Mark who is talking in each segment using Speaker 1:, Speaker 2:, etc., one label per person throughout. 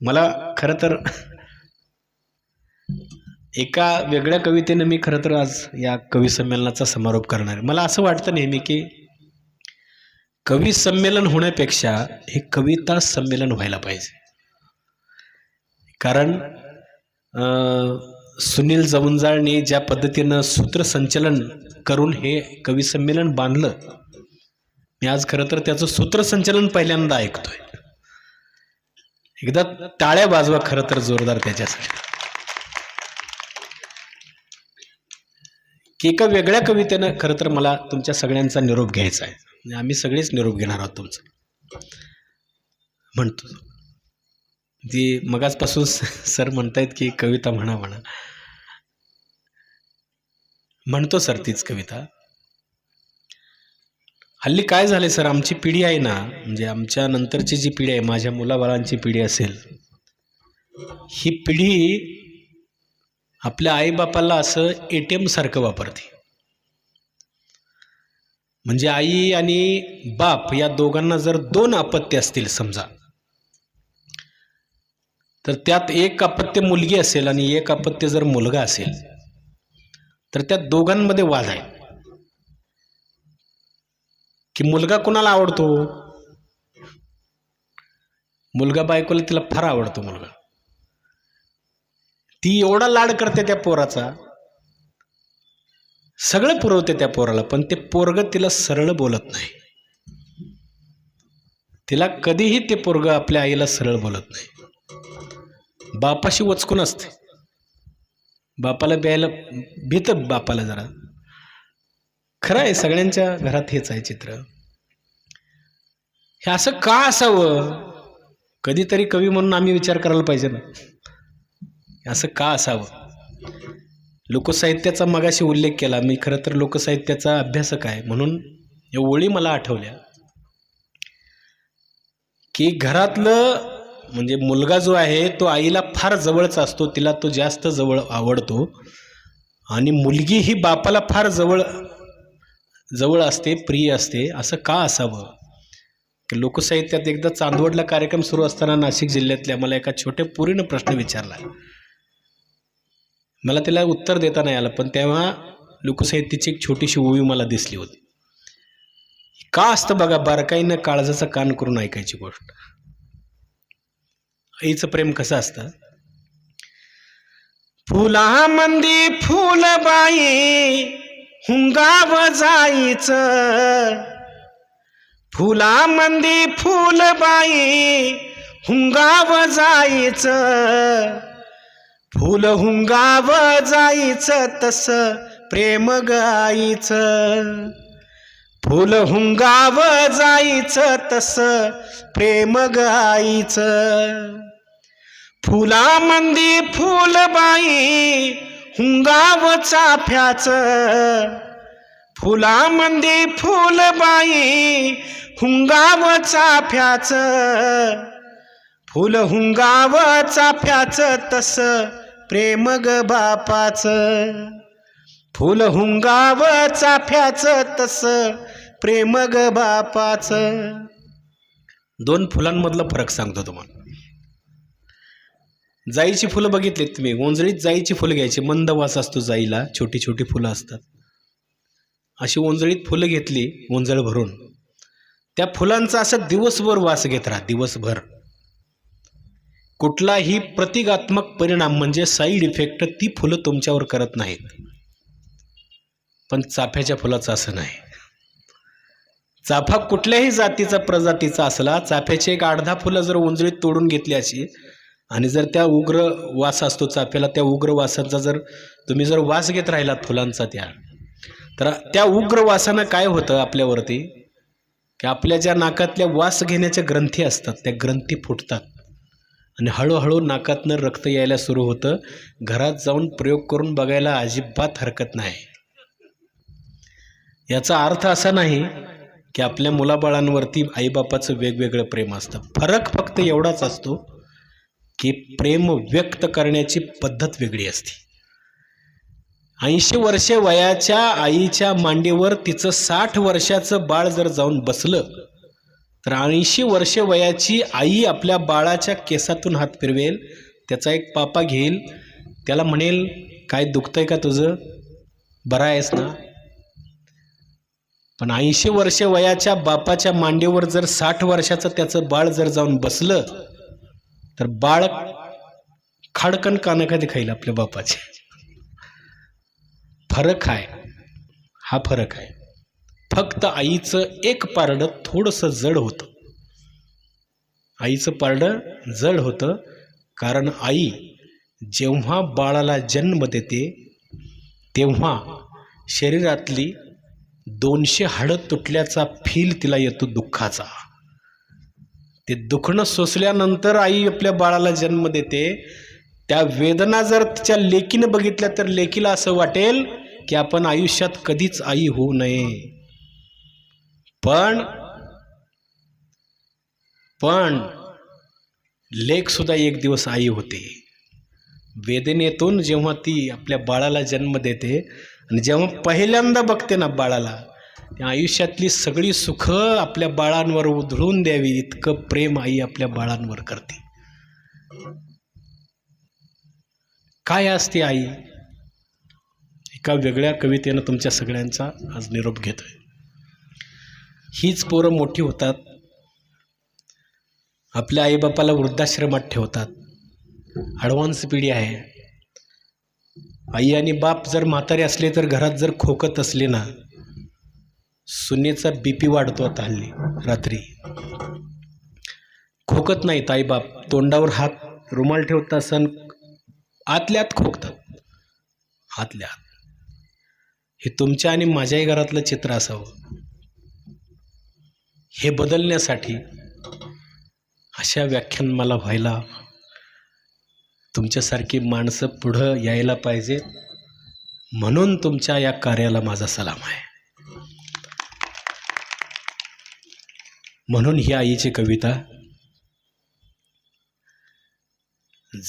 Speaker 1: मला खरं तर एका वेगळ्या कवितेनं मी खरं तर आज या कवी संमेलनाचा समारोप करणार आहे. मला असं वाटतं नेहमी की कवी संमेलन होण्यापेक्षा हे कविता संमेलन व्हायला पाहिजे. कारण सुनील जवंजाळने ज्या पद्धतीनं सूत्रसंचलन करून हे कवी संमेलन बांधलं मी आज खरं तर त्याचं सूत्रसंचलन पहिल्यांदा ऐकतोय. एकदा टाळ्या बाजवा खरं तर जोरदार त्याच्यासाठी. की एका वेगळ्या कवितेनं खरं तर मला तुमच्या सगळ्यांचा निरोप घ्यायचा आहे. आणि आम्ही सगळेच निरोप घेणार आहोत तुमचा. म्हणतो. ती मगाचपासून सर म्हणतायत की कविता म्हणा म्हणा. म्हणतो सर तीच कविता. हल्ली काय झाले सर आमची पिढी आहे ना म्हणजे आमच्या नंतरची जी पिढी आहे माझ्या मुलाबाळांची पिढी असेल ही पिढी आपल्या आईबापाला असं ए टी एमसारखं वापरते. म्हणजे आई आणि बाप या दोघांना जर दोन अपत्य असतील समजा तर त्यात एक अपत्य मुलगी असेल आणि एक अपत्य जर मुलगा असेल तर त्या दोघांमध्ये वाद आहे. की मुलगा कोणाला आवडतो? मुलगा बायकोला तिला फार आवडतो मुलगा. ती एवढा लाड करते त्या पोराचा. सगळं पुरवते त्या पोराला पण ते पोरग तिला सरळ बोलत नाही. तिला कधीही ते पोरग आपल्या आईला सरळ बोलत नाही. बापाशी वचकून असते. बापाला ब्यायला भीत बापाला जरा. खरं आहे सगळ्यांच्या घरात हेच आहे चित्र. हे असं का असावं? कधीतरी कवी म्हणून आम्ही विचार करायला पाहिजे ना. असं का असावं? लोकसाहित्याचा मगाशी उल्लेख केला. मी खरं तर लोकसाहित्याचा अभ्यासक आहे म्हणून या ओळी मला आठवल्या. की घरातलं म्हणजे मुलगा जो आहे तो आईला फार जवळचा असतो तिला तो जास्त जवळ आवडतो. आणि मुलगी ही बापाला फार जवळ जवळ असते प्रिय असते असं का असावं? लोकसाहित्यात एकदा चांदवडला कार्यक्रम सुरू असताना नाशिक जिल्ह्यातल्या मला एका छोट्या पुरीनं प्रश्न विचारला. मला त्याला उत्तर देता नाही आलं पण तेव्हा लोकसाहित्याची एक छोटीशी ओवी मला दिसली होती. का असतं बघा बारकाईनं काळजाचा कान करून ऐकायची गोष्ट. आईचं प्रेम कसं असतं? फुला मंदी फुलबाई हुंगाव जायचं. फुला मंदी फुलबाई हुंगाव जायचं. फुल हुंगाव जायचं तस प्रेम गायचं फुल हुंगाव जायचं तस प्रेम गायचं फुलामंदी फुलबाई हुंगाव चाफ्याचं फुलामध्ये फुलबाई हुंगाव चाफ्याचं फुल हुंगाव चाफ्याचं तस प्रेम ग बापाचं. फुल हुंगाव चाफ्याचं तस प्रेम ग बापाचं. दोन फुलांमधला फरक सांगतो तुम्हाला. जाईची फुलं बघितलीत तुम्ही? ओंजळीत जाईची फुलं घ्यायची. मंद वास असतो जाईला. छोटी छोटी फुलं असतात. अशी ओंजळीत फुलं घेतली ओंजळ भरून. त्या फुलांचा असं दिवसभर वास घेत राहा दिवसभर. कुठलाही प्रतिकात्मक परिणाम म्हणजे साईड इफेक्ट ती फुलं तुमच्यावर करत नाहीत. पण चाफ्याच्या फुलाचं असं नाही. चाफा कुठल्याही जातीचा प्रजातीचा असला चाफ्याची एक आठ दहा फुलं जर उंजळीत तोडून घेतली अशी आणि जर त्या उग्र वास असतो चाफ्याला त्या उग्र वासाचा जर तुम्ही जर वास घेत राहिलात फुलांचा त्या तर त्या उग्र वासानं काय होतं आपल्यावरती? की आपल्या ज्या नाकातल्या वास घेण्याच्या ग्रंथी असतात त्या ग्रंथी फुटतात. आणि हळूहळू नाकातनं रक्त यायला सुरू होतं. घरात जाऊन प्रयोग करून बघायला अजिबात हरकत नाही. याचा अर्थ असा नाही की आपल्या मुलाबाळांवरती आईबापाचं वेगवेगळं प्रेम असतं. फरक फक्त एवढाच असतो की प्रेम व्यक्त करण्याची पद्धत वेगळी असते. ऐंशी वर्षे वयाच्या आईच्या मांडीवर तिचं साठ वर्षाचं बाळ जर जाऊन बसलं तर ऐंशी वर्षे वयाची आई आपल्या बाळाच्या केसातून हात फिरवेल त्याचा एक पापा घेईल त्याला म्हणेल काय दुखतंय का तुझं? बरा आहेस ना? पण ऐंशी वर्षे वयाच्या बापाच्या मांडीवर जर साठ वर्षाचं त्याचं बाळ जर जाऊन बसलं तर बाळ खाडकन कानं कधी खाईल आपल्या बापाचे? फरक आहे हा फरक आहे फक्त आईचं एक पारडं थोडंसं जड होतं. आईचं पारडं जड होतं कारण आई जेव्हा बाळाला जन्म देते तेव्हा शरीरातली दोनशे हाडं तुटल्याचा फील तिला येतो दुःखाचा. ते दुखणं सोसल्यानंतर आई आपल्या बाळाला जन्म देते. त्या वेदना जर तिच्या लेकीनं बघितल्या तर लेकीला असं वाटेल की आपण आयुष्यात कधीच आई होऊ नये. पण पण लेखसुद्धा एक दिवस आई होते. वेदनेतून जेव्हा ती आपल्या बाळाला जन्म देते आणि जेव्हा पहिल्यांदा बघते ना बाळाला त्या आयुष्यातली सगळी सुखं आपल्या बाळांवर उधळून द्यावी इतकं प्रेम आई आपल्या बाळांवर करते. काय असते आई? एका वेगळ्या कवितेनं तुमच्या सगळ्यांचा आज निरोप घेतोय. हीच पोरं मोठी होतात. आपल्या आईबापाला वृद्धाश्रमात ठेवतात. ॲडव्हान्स पिढी आहे. आई आणि बाप जर म्हातारे असले तर घरात जर खोकत असले ना सुनेचा बी पी वाढतो आता हल्ली रात्री. खोकत नाहीत आईबाप तोंडावर हात रुमाल ठेवता सण आतल्या आत खोकतात. आतल्या आत हे तुमच्या आणि माझ्याही घरातलं चित्र असावं. हे बदलण्यासाठी अशा व्याख्यान मला व्हायला तुमच्यासारखी माणसं पुढं यायला पाहिजे म्हणून तुमच्या या कार्याला माझा सलाम आहे. म्हणून ही आईची कविता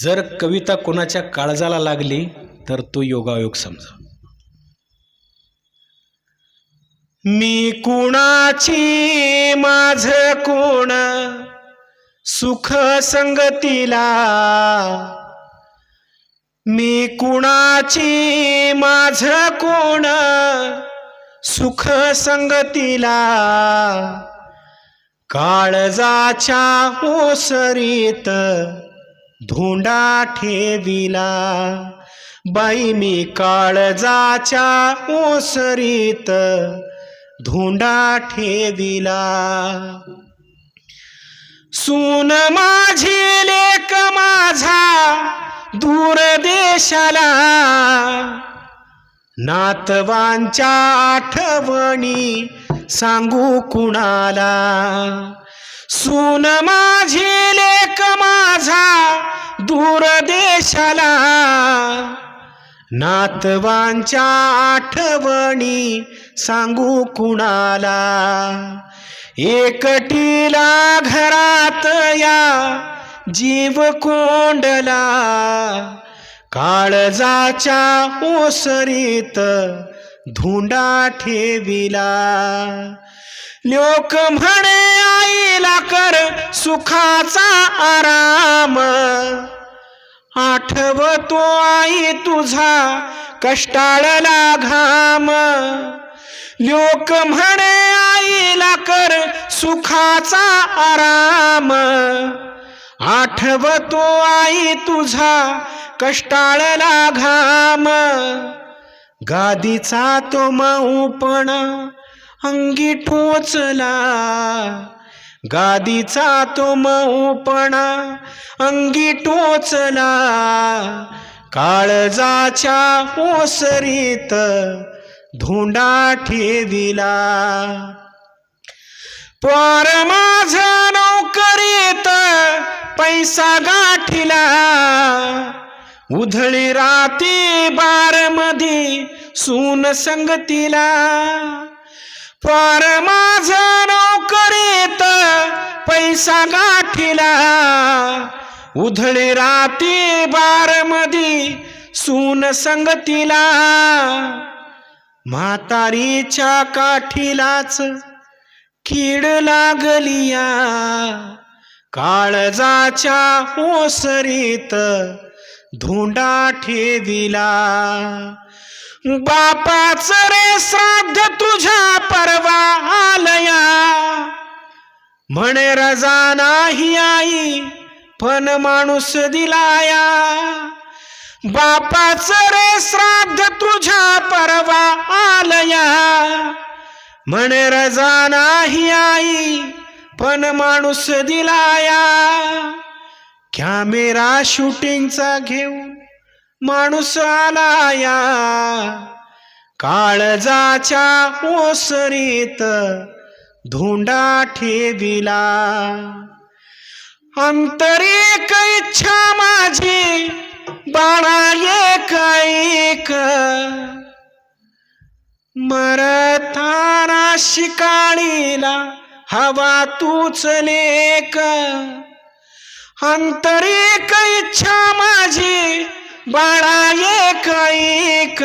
Speaker 1: जर कविता कोणाच्या काळजाला लागली तर तो योगायोग समजा. मी कुणाची माझ कोण सुख संगतीला? मी कुणाची माझ कोण सुख संगतीला? काळजाच्या ओसरीत धोंडा ठेविला. बाई मी काळजाच्या ओसरीत धोंडा ठेविला. सून माझी लेक माझा दूर देशाला. नातवांच्या आठवणी सांगू कुणाला? सून माझी लेक माझा दूर देशाला नातवांच्या आठवणी सांगू कुणाला? एकटीला घरात या जीव कोंडला. काळजाच्या ओसरीत धुंडा ठेविला. लोक म्हणे आईला कर सुखाचा आराम. आठवतो आई तुझा कष्टाळला घाम. लोक म्हणे आईला कर सुखाचा आराम. आठवतो आई तुझा कष्टाळला घाम. गादीचा तो माऊपणा अंगी ठोचला. गादीचा तो मऊपणा अंगी टोचला काळजाच्या ओसरीत धोंडा ठेविला. पर माझ नोकरीत पैसा गाठीला. उधळी राती बारमधी सून संगतीला. पार माझ नोकरीत पैसा गाठीला. उधळी राती बारमधी सून संगतीला. म्हातारीच्या काठीलाच कीड लागलिया. काळजाच्या ओसरीत धोंडा ठेविला. बापाच रे श्राद्ध तुझ्या परवा आलया म्हणे रजा नाही आई पण माणूस दिलाया. बापाच रे श्राद्ध तुझ्या परवा आलया म्हणे रजा नाही आई पण माणूस दिलाया. कॅमेरा शूटिंगचा घेऊन माणूस आला या काळजाच्या ओसरीत धोंडा ठेविला. अंतरेक इच्छा माझी बाळा एक ऐक मरताना शिकाळीला हवा तूच लेक. अंतरिक इच्छा माझी बाळा एक ऐक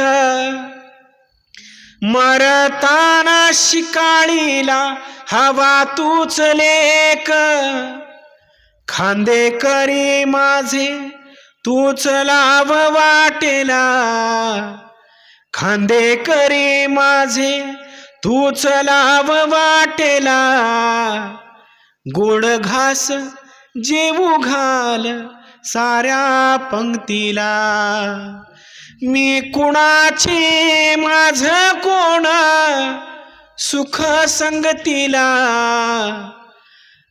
Speaker 1: मरताना शिकाळीला हवा तूच लेक. खांदे करी माझे तूच लाभ वाटेला. खांदे करी माझे तूच लाभ वाटेला. गोड घास जेवू घाल साऱ्या पंक्तीला. मी कुणाचे माझ कोण? सुख संगतीला.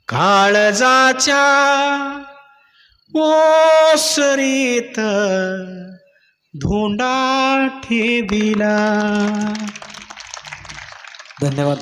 Speaker 1: काळजाच्या ओसरीत धोंडा ठेविला.
Speaker 2: धन्यवाद.